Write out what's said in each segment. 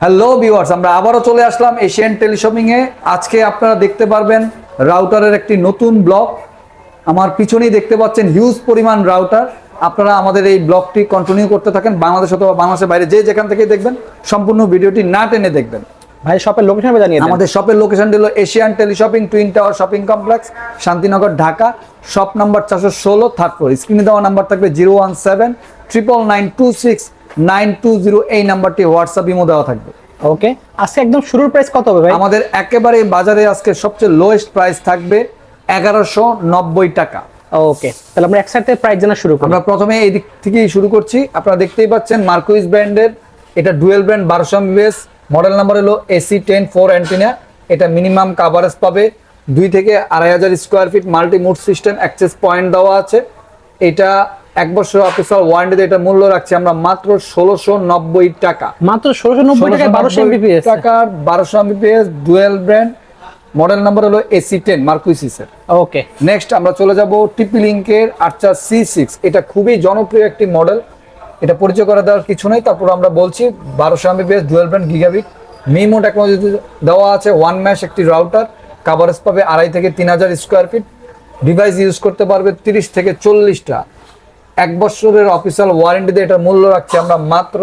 Hello viewers আমরা আবারও চলে আসলাম এশিয়ান টেলিশপিং এ। আজকে আপনারা দেখতে পারবেন রাউটারের একটি নতুন ব্লক আমার পিছনেই দেখতে পাচ্ছেন হিউজ পরিমাণ রাউটার আপনারা আমাদের এই ব্লগটি কন্টিনিউ করতে থাকেন, বাংলাদেশ অথবা বাংলাদেশের বাইরে যে যেখান থেকে দেখবেন, সম্পূর্ণ ভিডিওটি না টেনে দেখবেন। ভাই শপের লোকেশন জানিয়ে আমাদের শপের লোকেশন হলো Asian teleshopping twin tower shopping complex Shantinagar Dhaka. Shop number চারশো ষোলো থার্ড ফ্লোর স্ক্রিনে দেওয়া নাম্বার থাকবে zero one seven triple nine two six nine two zero এই নাম্বারটি হোয়াটসঅ্যাপ ইমো দেওয়া থাকবে। ওকে আজকে একদম শুরুর প্রাইস কত হবে ভাই? আমাদের একেবারে বাজারে আজকে সবচেয়ে লোয়েস্ট প্রাইস থাকবে এগারোশো নব্বই টাকা। ওকে তাহলে আমরা একসাথে প্রাইস জানা শুরু করি। আমরা প্রথমে এই দিক থেকেই শুরু করছি। আপনারা দেখতেই পাচ্ছেন মার্কুইজ ব্র্যান্ডের এটা ডুয়েল ব্র্যান্ড বারোশো এমবিএস। মডেল নাম্বার হলো এসি টেন ফোর অ্যান্টিনা এটা মিনিমাম কাভারেজ পাবে। দুই থেকে আড়াই হাজার square feet multi mode system access point দেওয়া আছে। এটা এক বছর অফিসিয়াল ওয়ারেন্টিতে এটা মূল্য রাখছি আমরা মাত্র ষোলোশো নব্বই টাকা। মাত্র ষোলোশো নব্বই টাকায় বারোশো এমবিপিএস টাকার বারোশো Mbps dual brand model number হলো এসি টেন মার্কুইসিসের ওকে নেক্সট আমরা চলে যাব টিপি লিঙ্কের আর্চার সি সিক্স এটা খুবই জনপ্রিয় একটি মডেল। এটা পরিচয় করে দেওয়ার কিছু নেই। তারপর আমরা বলছি, বারোশো Mbps dual brand gigabit MIMO technology দেওয়া আছে ওয়ান ম্যাশ একটি রাউটার কাভারেজ পাবে আড়াই থেকে তিন হাজার স্কোয়ার ফিট ডিভাইস ইউজ করতে পারবে তিরিশ থেকে চল্লিশটা। এক বছরের অফিসিয়াল ওয়ারেন্টিতে এটার মূল্য রাখছি আমরা মাত্র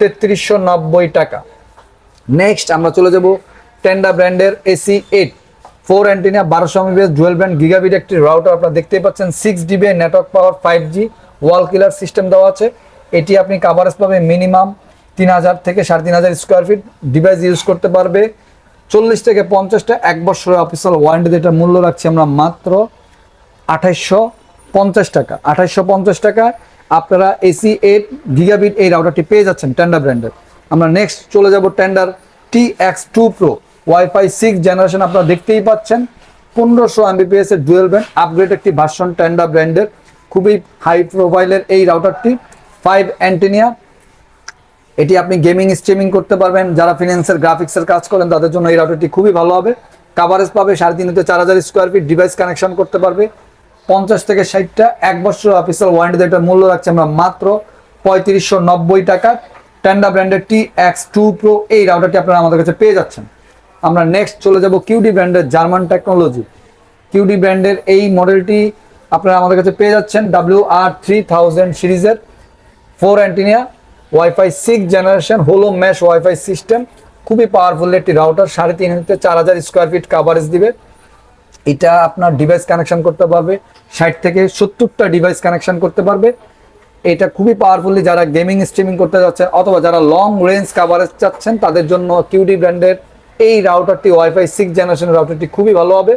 তেত্রিশশো নব্বই টাকা। নেক্সট আমরা চলে যাব টেন্ডা ব্র্যান্ডের এসি এইট ফোর অ্যান্টিনা বারোশো এমবিএস ডুয়েল ব্র্যান্ড গিগাবিট একটি রাউটার আপনারা দেখতেই পাচ্ছেন six dB network power five G wall killer system দেওয়া আছে। এটি আপনি কাভারেজ পাবে মিনিমাম তিন হাজার থেকে সাড়ে তিন হাজার স্কোয়ার ফিট ডিভাইস ইউজ করতে পারবে। চল্লিশ থেকে পঞ্চাশটা এক বছরের অফিসিয়াল ওয়ারেন্টিতে এটার মূল্য রাখছি আমরা মাত্র আঠাইশশো পঞ্চাশ টাকা। আঠাইশশো পঞ্চাশ টাকা আপনারা এসি এইট গিগাবিট এই রাউটারটি পেয়ে যাচ্ছেন টেন্ডার ব্র্যান্ডের আমরা নেক্সট চলে যাব Tenda T X two pro WiFi six generation আপনারা দেখতেই পাচ্ছেন। পনেরোশো এমবিপিএস এর ডুয়েল ব্র্যান্ড আপগ্রেড একটি ভার্সন টেন্ডার ব্র্যান্ডের খুবই হাই প্রোফাইলের এই রাউটারটি ফাইভ অ্যান্টেনিয়া। এটি আপনি গেমিং, স্ট্রিমিং করতে পারবেন। যারা ফিনান্সের, গ্রাফিক্সের কাজ করেন, তাদের জন্য এই রাউটারটি খুবই ভালো হবে। কাভারেজ পাবে সাড়ে তিন থেকে চার হাজার স্কোয়ার ফিট ডিভাইস কানেকশন করতে পারবে। পঞ্চাশ থেকে ষাটটা, এক বছর অফিসিয়াল ওয়ারেন্টিতে এটা মূল্য রাখছি আমরা মাত্র পঁয়ত্রিশশো নব্বই টাকা। টেন্ডা ব্র্যান্ডের টি এক্স টু প্রো এই রাউটারটি আপনারা আমাদের কাছে পেয়ে যাচ্ছেন। আমরা নেক্সট চলে যাব কিউডি ব্র্যান্ডের জার্মান টেকনোলজি কিউডি ব্র্যান্ডের এই মডেলটি আপনারা আমাদের কাছে পেয়ে যাচ্ছেন ডাব্লিউ আর থ্রি থাউজেন্ড সিরিজের four antenna, WiFi six generation, হোলো ম্যাশ ওয়াইফাই সিস্টেম, খুবই পাওয়ারফুল একটি রাউটার, সাড়ে তিন থেকে চার হাজার স্কোয়ার ফিট কাভারেজ দিবে। এটা আপনার ডিভাইস কানেকশন করতে পারবে, ষাট থেকে সত্তরটা ডিভাইস কানেকশন করতে পারবে। এটা খুবই পাওয়ারফুলি যারা গেমিং স্ট্রিমিং করতে যাচ্ছেন অথবা যারা লং রেঞ্জ কাভারেজ চাচ্ছেন, তাদের জন্য কিউডি ব্র্যান্ডের এই রাউটারটি ওয়াইফাই সিক্স জেনারেশন রাউটারটি খুবই ভালো হবে।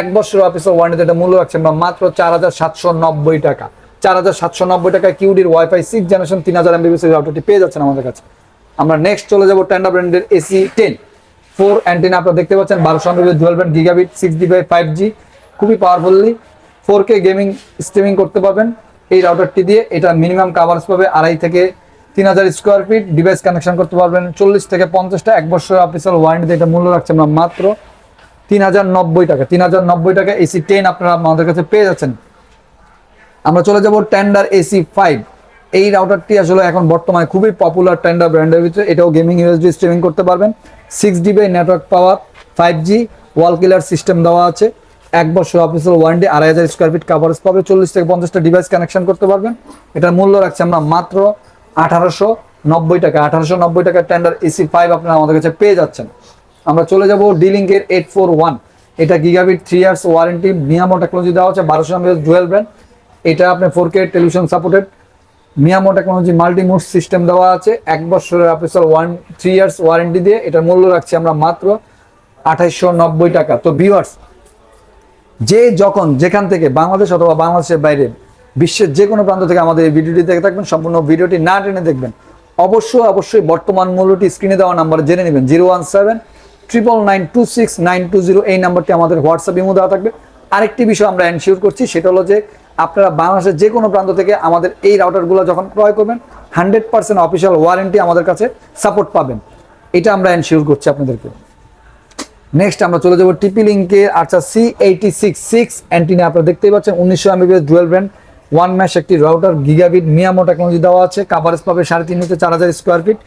এক বছর অফিসের ওয়ারেন্টিতে এটা মূল্য রাখছে আমরা মাত্র চার হাজার সাতশো নব্বই টাকা। চার হাজার সাতশো নব্বই টাকায় কিউডির ওয়াইফাই সিক্স জেনারেশন তিন হাজার এমবিবিএস রাউটারটি পেয়ে যাচ্ছেন আমাদের কাছে। আমরা নেক্সট চলে যাব টেন্ডা ব্র্যান্ডের এসি টেন ফোর অ্যান্টিনা আপনারা দেখতে পাচ্ছেন, বারোশো Mbps dual brand gigabit six dBi five G খুবই powerfully four K gaming streaming করতে পারবেন। এই রাউটারটি দিয়ে এটা মিনিমাম কাভারেজ পাবে আড়াই থেকে তিন হাজার স্কোয়ার ফিট ডিভাইস কানেকশন করতে পারবেন চল্লিশ থেকে পঞ্চাশটা। এক বছর অফিসিয়াল ওয়ারেন্টিতে এটা মূল্য রাখছে আমরা মাত্র তিন হাজার নব্বই টাকা। তিন হাজার নব্বই টাকা এসি টেন আপনারা আমাদের কাছে পেয়ে যাচ্ছেন। আমরা চলে যাব টেন্ডার এসি ফাইভ এই রাউটারটি আসলে এখন বর্তমানে খুবই পপুলার টেন্ডার ব্র্যান্ডের ভিতরে। এটাও গেমিং ইউএসডি স্ট্রিমিং করতে পারবেন। Six dB network power five G wall killer system দেওয়া আছে। এক বছর অফিসিয়াল ওয়ারেন্টি আড়াই হাজার স্কোয়ার ফিট কাভারেজ পাবে। চল্লিশ থেকে পঞ্চাশটা ডিভাইস কানেকশন করতে পারবেন। এটার মূল্য রাখছি আমরা মাত্র আঠারোশো নব্বই টাকা। আঠারোশো নব্বই টাকার টেন্ডার এসি ফাইভ আপনারা আমাদের কাছে পেয়ে যাচ্ছেন। আমরা চলে যাব ডিলিঙ্কের এইট ফোর ওয়ান এটা gigabit three years warranty MIMO technology দেওয়া হচ্ছে বারোশো এমএস ডুয়েল ব্র্যান্ড এটা আপনি four K television supported MIMO technology multimode system দেওয়া আছে। এক বছরের official one three years warranty দিয়ে। এটার মূল্য রাখছি আমরা মাত্র আঠাইশশো নব্বই টাকা। তো ভিউয়ার্স যে যখন যেখান থেকে বাংলাদেশ অথবা বাংলাদেশের বাইরে, বিশ্বের যে কোনো প্রান্ত থেকে আমাদের এই ভিডিওটি দেখে থাকবেন, সম্পূর্ণ ভিডিওটি না টেনে দেখবেন, অবশ্যই অবশ্যই বর্তমান মূল্যটি স্ক্রিনে দেওয়া নাম্বার জেনে নেবেন। Zero one seven triple nine two six nine two zero এই নাম্বারটি আমাদের হোয়াটসঅ্যাপ ইমো দেওয়া থাকবে। আরেকটি বিষয় আমরা এনশিওর করছি, সেটা হলো যে আপনারা বাংলাদেশের যে কোনো প্রান্ত থেকে আমাদের এই রাউটারগুলো যখন ক্রয় করবেন হান্ড্রেড পার্সেন্ট অফিসিয়াল ওয়ারেন্টি আমাদের কাছে সাপোর্ট পাবেন। এটা আমরা এনশিওর করছি আপনাদেরকে। নেক্সট আমরা চলে যাব টিপি লিঙ্কের আচ্ছা C eighty six six antenna আপনারা দেখতেই পাচ্ছেন, উনিশশো Mbps dual brand one mesh একটি রাউটার গিগাবিট মিয়ামো টেকনোলজি দেওয়া আছে কাভারেজ পাবে সাড়ে তিন থেকে চার হাজার স্কোয়ার ফিট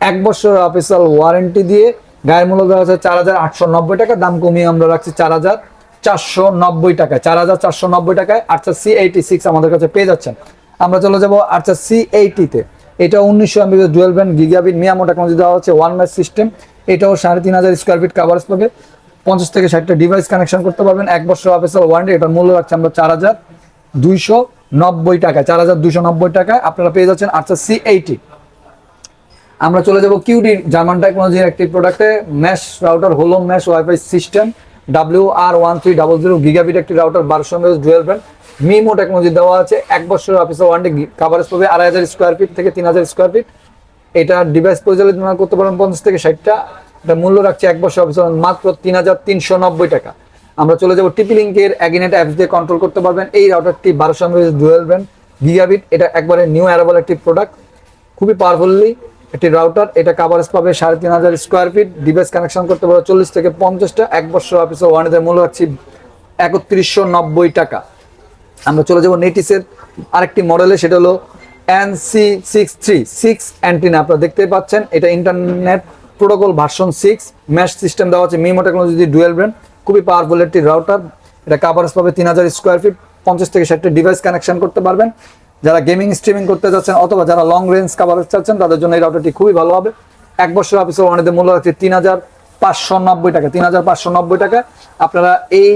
এক বছর অফিসিয়াল ওয়ারেন্টি দিয়ে গায়ের মূল্য দেওয়া হচ্ছে চার হাজার আটশো নব্বই টাকা, দাম কমিয়ে আমরা রাখছি চার হাজার। চারশো নব্বই টাকায়, চার হাজার চারশো নব্বই টাকায় আচ্ছা সি এইটি সিক্স আমাদের কাছে পেয়ে যাচ্ছেন। আমরা চলে যাব আচ্ছা সি এইটিতে এটা উনিশশো MB dual band gigabit MIMO technology দেওয়া হচ্ছে ওয়ান ম্যাচ সিস্টেম এটাও সাড়ে তিন হাজার স্কোয়ার ফিট কাভারেজ পাবে। পঞ্চাশ থেকে ষাটটা ডিভাইস কানেকশন করতে পারবেন। এক বছর অফিসিয়াল ওয়ারেন্টি এটার মূল্য রাখছি আমরা চার হাজার দুইশো নব্বই টাকায়, চার হাজার দুইশো নব্বই টাকায় আপনারা পেয়ে যাচ্ছেন আচ্ছা সি এইটি আমরা চলে যাব কিউডি জার্মান টেকনোলজির একটি প্রোডাক্টে ম্যাশ রাউটার হোলো mesh WiFi system W R one three double zero gigabit একটি রাউটার বারোশো MS dual brand MIMO technology দেওয়া আছে, এক বছর অফিসে ওয়ান ডে কাভারেজ পাবে আড়াই হাজার স্কোয়ার ফিট থেকে তিন হাজার স্কোয়ার ফিট এটা ডিভাইস পরিচালনা করতে পারেন পঞ্চাশ থেকে ষাটটা। এটা মূল্য রাখছে এক বছর অফিসে মাত্র তিন হাজার তিনশো নব্বই টাকা। আমরা চলে যাব টিপি লিঙ্কের অ্যাগিনেট অ্যাপস দিয়ে কন্ট্রোল করতে পারবেন। এই রাউটারটি বারোশো এমএস ডুয়েল ব্র্যান্ড গিগাবিট এটা একবারে নিউ অ্যারাবল একটি প্রোডাক্ট খুবই পাওয়ারফুললি একটি রাউটার এটা কাভারেজ পাবে সাড়ে তিন হাজার স্কোয়ার ফিট ডিভাইস কানেকশন করতে পারবে চল্লিশ থেকে পঞ্চাশটা। এক বছর অফিসে ওয়ানেদের মূল্য রাখছি একত্রিশশো নব্বই টাকা। আমরা চলে যাব নেটিসের আরেকটি মডেলে সেটা হলো N C six three six antenna আপনারা দেখতে পাচ্ছেন, এটা internet protocol version six mesh system দেওয়া আছে মিমো টেকনোলজি ডুয়েল ব্র্যান্ড খুবই পাওয়ারফুল একটি রাউটার এটা কাভারেজ পাবে তিন হাজার স্কোয়ার ফিট পঞ্চাশ থেকে ষাটটা ডিভাইস কানেকশন করতে পারবেন। যারা গেমিং স্ট্রিমিং করতে যাচ্ছেন অথবা যারা লং রেঞ্জ কাভারেজ চাচ্ছেন তাদের জন্য এই রাউটারটি খুবই ভালো হবে। এক বছর অফিসে ওয়ানেদের মূল্য রাখছে তিন হাজার পাঁচশো নব্বই টাকা। তিন হাজার পাঁচশো নব্বই টাকা। আপনারা এই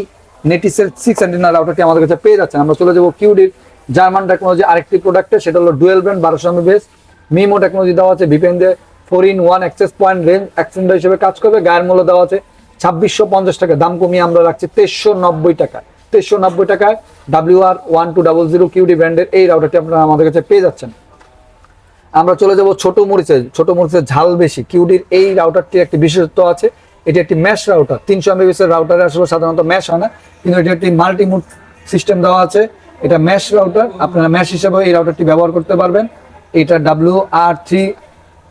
নেটিসের সিক্স অ্যান্টিনা রাউটারটি আমাদের কাছে পেয়ে যাচ্ছেন। আমরা চলে যাব কিউডির জার্মান টেকনোলজি আরেকটি প্রোডাক্টে সেটা হলো ডুয়েল ব্র্যান্ড বারোশো বেস মিমো টেকনোলজি দেওয়া আছে ভিপেন দিয়ে four in one access point range extender হিসেবে কাজ করবে। গায়ের মূল্য দেওয়া আছে ছাব্বিশশো পঞ্চাশ টাকা। দাম কমিয়ে আমরা রাখছি তেইশশো নব্বই টাকা। তেইশশো নব্বই টাকায় W R one two double zero Cudy ব্র্যান্ডের এই রাউটারটি আপনারা আমাদের কাছে পেয়ে যাচ্ছেন। আমরা চলে যাব ছোট মরিচে ছোট মরিচের ঝাল বেশি। কিউডির এই রাউটারটির একটি বিশেষত্ব আছে, এটি একটি ম্যাশ রাউটার তিনশো এমবিএস এর রাউটারে আসলে সাধারণত ম্যাশ হয় না, কিন্তু এটি একটি মাল্টিমুড সিস্টেম দেওয়া আছে। এটা ম্যাশ রাউটার আপনারা ম্যাশ হিসেবে এই রাউটারটি ব্যবহার করতে পারবেন। এটা ডাব্লিউ আর থ্রি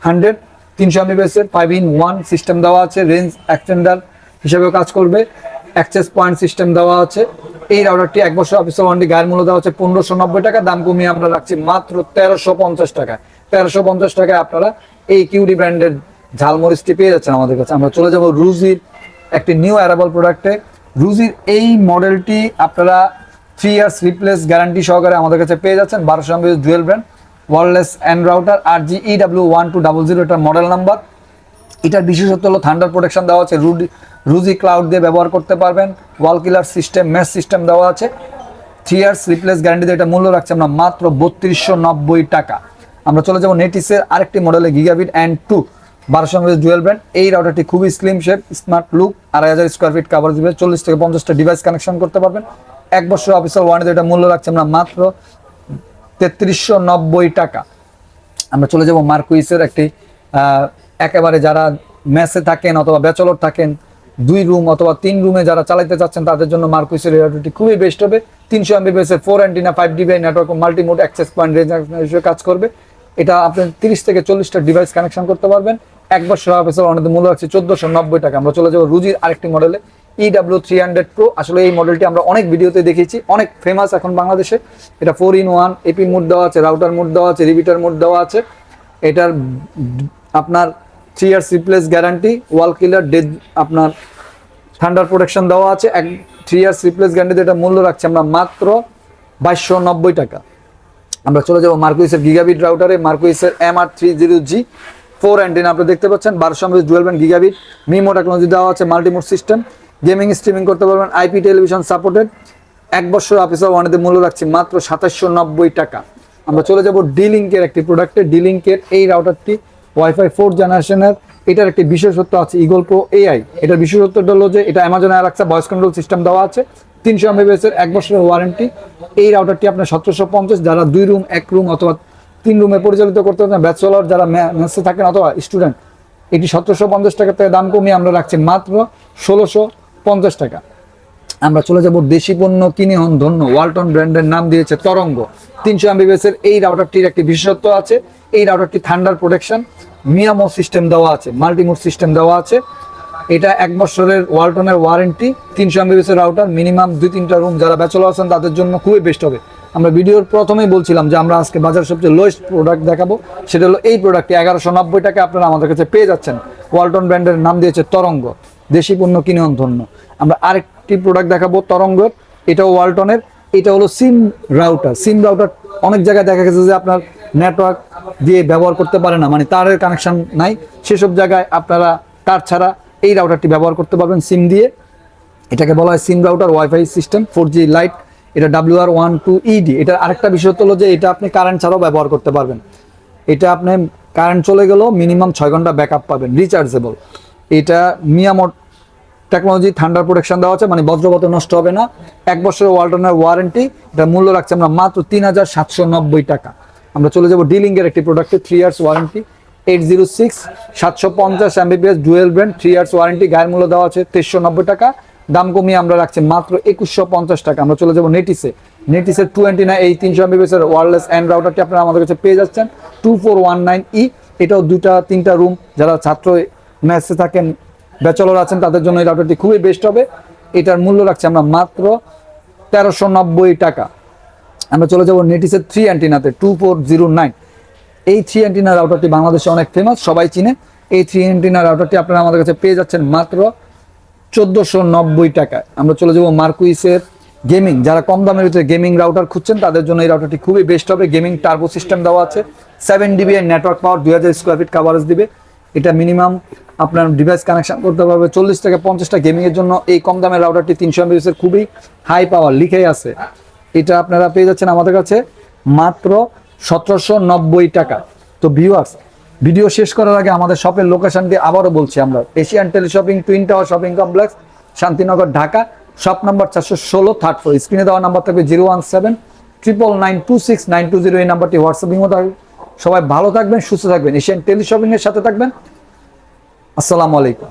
হান্ড্রেড তিনশো এমবিএস এর ফাইভ ইন ওয়ান সিস্টেম দেওয়া আছে রেঞ্জ এক্সটেন্ডার হিসেবেও কাজ করবে। অ্যাক্সেস পয়েন্ট সিস্টেম দেওয়া আছে। এই রাউটারটি এক বছর অফিস ওয়ারেন্টি গায়ের মূল্য দেওয়া হচ্ছে পনেরোশো নব্বই টাকা, দাম কমিয়ে আমরা রাখছি মাত্র তেরোশো পঞ্চাশ টাকা। তেরোশো পঞ্চাশ টাকায় আপনারা এই কিউডি ব্র্যান্ডের ঝালমরিচটি পেয়ে যাচ্ছেন আমাদের কাছে। আমরা চলে যাব রুজির একটি নিউ অ্যারাবল প্রোডাক্টে রুজির এই মডেলটি আপনারা থ্রি ইয়ার্স রিপ্লেস গ্যারান্টি সহকারে আমাদের কাছে পেয়ে যাচ্ছেন। বারোশো MB dual brand wireless and router R G E W one two double zero এটার মডেল নাম্বার এটার বিশেষত্ব হলো থান্ডার প্রোটেকশন দেওয়া আছে। রুডি রুজি ক্লাউড দিয়ে ব্যবহার করতে পারবেন। Wall killer system mesh system দেওয়া আছে। থ্রি ইয়ার্স রিপ্লেস গ্যারান্টি দিয়ে এটা মূল্য রাখছি আমরা মাত্র বত্রিশশো নব্বই টাকা। আমরা চলে যাব নেটিসের আরেকটি মডেলে গিগাবিট অ্যান্ড টু বারোশো এমএস ডুয়েল ব্র্যান্ড এই রাউটারটি খুবই স্লিম শেপ স্মার্ট লুক আড়াই হাজার স্কোয়ার ফিট কাভার দিবে চল্লিশ থেকে পঞ্চাশটা ডিভাইস কানেকশন করতে পারবেন। এক বছর অফিসিয়াল ওয়ারেন্টি এটা মূল্য রাখছি আমরা মাত্র তেত্রিশশো নব্বই টাকা। আমরা চলে যাব মার্কুইসের একটি একেবারে যারা মেসে থাকেন অথবা ব্যাচলর থাকেন দুই রুম অথবা তিন রুমে যারা চালাতে চাচ্ছেন, তাদের জন্য মার্কুইসের রেডিওটি খুবই বেস্ট হবে। তিনশো এমবিবিএস এর four antenna five dBi network multimode access point range হিসেবে কাজ করবে। এটা আপনি তিরিশ থেকে চল্লিশটা ডিভাইস কানেকশন করতে পারবেন। এক বছর অফিসের অনেক মূল্য আছে চোদ্দশো নব্বই টাকা। আমরা চলে যাব রুজির আরেকটি মডেলে E W three hundred pro আসলে এই মডেলটি আমরা অনেক ভিডিওতে দেখেছি অনেক ফেমাস এখন বাংলাদেশে। এটা four in one AP mode দেওয়া আছে রাউটার মুড দেওয়া আছে রিপিটার মুড দেওয়া আছে। এটার আপনার three years replace guarantee wall killer dead আপনার থান্ডার প্রোটেকশন দেওয়া আছে। এক থ্রি ইয়ার্স রিপ্লেস গ্যারান্টি এটা মূল্য রাখছি আমরা মাত্র বাইশশো নব্বই টাকা। আমরা চলে যাব মার্কুইসের গিগাবিট রাউটারে মার্কুইসের M R three zero G four antenna আপনি দেখতে পাচ্ছেন, বারোশো MS dual band gigabit MIMO technology দেওয়া আছে মাল্টিমোড সিস্টেম গেমিং স্ট্রিমিং করতে পারবেন আইপি টেলিভিশন সাপোর্টেড এক বছর অফিসার ওয়ানেতে মূল্য রাখছি মাত্র সাতাশশো নব্বই টাকা। আমরা চলে যাব ডিলিঙ্কের একটি প্রোডাক্টে ডিলিঙ্কের এই রাউটারটি ওয়াইফাই ফোর জেনারেশনের এটার একটি বিশেষত্ব আছে ইগল প্রো এআই এটার বিশেষত্বটা হলো যে এটা Amazon Alexa voice control system দেওয়া আছে। তিনশো এমবিবিএস এর এক বছরের ওয়ারেন্টি এই রাউটারটি আপনার সতেরোশো পঞ্চাশ, যারা দুই রুম এক রুম অথবা তিন রুমে পরিচালিত করতে পারেন ব্যাচেলর যারা মেসে থাকেন অথবা স্টুডেন্ট এটি সতেরোশো পঞ্চাশ টাকা থেকে দাম কমিয়ে আমরা রাখছি মাত্র ষোলোশো পঞ্চাশ টাকা। আমরা চলে যাব দেশি পণ্য, কিনে হন ধন্য। ওয়ালটন ব্র্যান্ডের নাম দিয়েছে তরঙ্গ। তিনশো এমবিবিএস এর এই রাউটারটির একটি বিশেষত্ব আছে। এই রাউটারটি থান্ডার প্রোটেকশন মিয়ামো সিস্টেম দেওয়া আছে মাল্টিমোড সিস্টেম দেওয়া আছে। এটা এক বছরের ওয়ালটনের ওয়ারেন্টি তিনশো এমবিবিএস এর রাউটার মিনিমাম দুই তিনটা রুম যারা ব্যাচেলর আছেন, তাদের জন্য খুবই বেস্ট হবে। আমরা ভিডিওর প্রথমেই বলছিলাম যে আমরা আজকে বাজার সবচেয়ে লোয়েস্ট প্রোডাক্ট দেখাবো। সেটা হলো এই প্রোডাক্টটি এগারোশো নব্বই টাকা আপনারা আমাদের কাছে পেয়ে যাচ্ছেন। ওয়ালটন ব্র্যান্ডের নাম দিয়েছে তরঙ্গ। দেশি পণ্য, কিনে ধন্য। আমরা আরেকটি প্রোডাক্ট দেখাবো তরঙ্গর। এটাও ওয়ালটনের, এটা হলো সিম রাউটার সিম রাউটার অনেক জায়গায় দেখা গেছে যে আপনার নেটওয়ার্ক দিয়ে ব্যবহার করতে পারে না মানে তারের কানেকশন নাই। সেসব জায়গায় আপনারা তার ছাড়া এই রাউটারটি ব্যবহার করতে পারবেন সিম দিয়ে। এটাকে বলা হয় SIM router WiFi system four G lite এটা W R one two ED এটার আরেকটা বিষয় হলো যে এটা আপনি কারেন্ট ছাড়াও ব্যবহার করতে পারবেন। এটা আপনি কারেন্ট চলে গেলেও মিনিমাম ছয় ঘণ্টা ব্যাকআপ পাবেন রিচার্জেবল এটা মিয়ামোট টেকনোলজি থান্ডার প্রোটেকশন দেওয়া আছে মানে বজ্রপাত নষ্ট হবে না। এক বছরের ওয়ালটনের ওয়ারেন্টি এটা মূল্য রাখছে আমরা মাত্র তিন হাজার সাতশো নব্বই টাকা। আমরা চলে যাব ডিলিংয়ের একটি প্রোডাক্টে three years warranty eight zero six সাতশো পঞ্চাশ Mbps dual brand three years warranty গায়ের মূল্য দেওয়া আছে তেইশশো নব্বই টাকা। দাম কমিয়ে আমরা রাখছি মাত্র একুশশো পঞ্চাশ টাকা। আমরা চলে যাব নেটিসে নেটিসের টোয়েন্টি নাইন এই তিনশো এমবিপিএস এর ওয়ারলেস অ্যান্ড রাউটারটি আপনারা আমাদের কাছে পেয়ে যাচ্ছেন। Two four one nine E এটাও দুটা তিনটা রুম যারা ছাত্র মেসে থাকেন ব্যাচেলর আছেন, তাদের জন্য এই রাউটারটি খুবই বেস্ট হবে। এটার মূল্য রাখছি আমরা মাত্র তেরোশো নব্বই টাকা। আমরা চলে যাব নেটিসের থ্রি অ্যান্টিনাতে টু ফোর জিরো নাইন এই থ্রি অ্যান্টিনা রাউটারটি বাংলাদেশে অনেক ফেমাস সবাই চিনে। এই থ্রি অ্যান্টিনা রাউটারটি আপনারা আমাদের কাছে পেয়ে যাচ্ছেন মাত্র চোদ্দোশো নব্বই টাকায়। আমরা চলে যাব মার্কুইসের গেমিং যারা কম দামের ভিতরে গেমিং রাউটার খুঁজছেন, তাদের জন্য এই রাউটারটি খুবই বেস্ট হবে। গেমিং টার্বো সিস্টেম দেওয়া আছে। সেভেন ডিবি এর নেটওয়ার্ক পাওয়ার দুই হাজার স্কোয়ার ফিট কাভারেজ দিবে। এটা মিনিমাম আপনার ডিভাইস কানেকশন করতে পারবে। চল্লিশ থেকে পঞ্চাশটা গেমিং এর জন্য এই কম দামের রাউটারটি তিনশো এমবিএস এর খুবই হাই পাওয়ার লিখেই আছে। এটা আপনারা পেয়ে যাচ্ছেন আমাদের কাছে মাত্র সতেরোশো নব্বই টাকা। তো ভিউয়ার্স ভিডিও শেষ করার আগে আমাদের শপের লোকেশনটি আবারও বলছি আমরা। Asian tele shopping twin tower shopping complex, Shantinagar, Dhaka. Shop number চারশো ষোলো থার্ড ফ্লোর স্ক্রিনে দেওয়া নাম্বার থাকবে zero one seven triple nine two six nine two zero এই নাম্বারটি হোয়াটসঅ্যাপিং মতো সবাই ভালো থাকবেন, সুস্থ থাকবেন। এশিয়ান টেলি শপিং এর সাথে থাকবেন। আসসালামু আলাইকুম।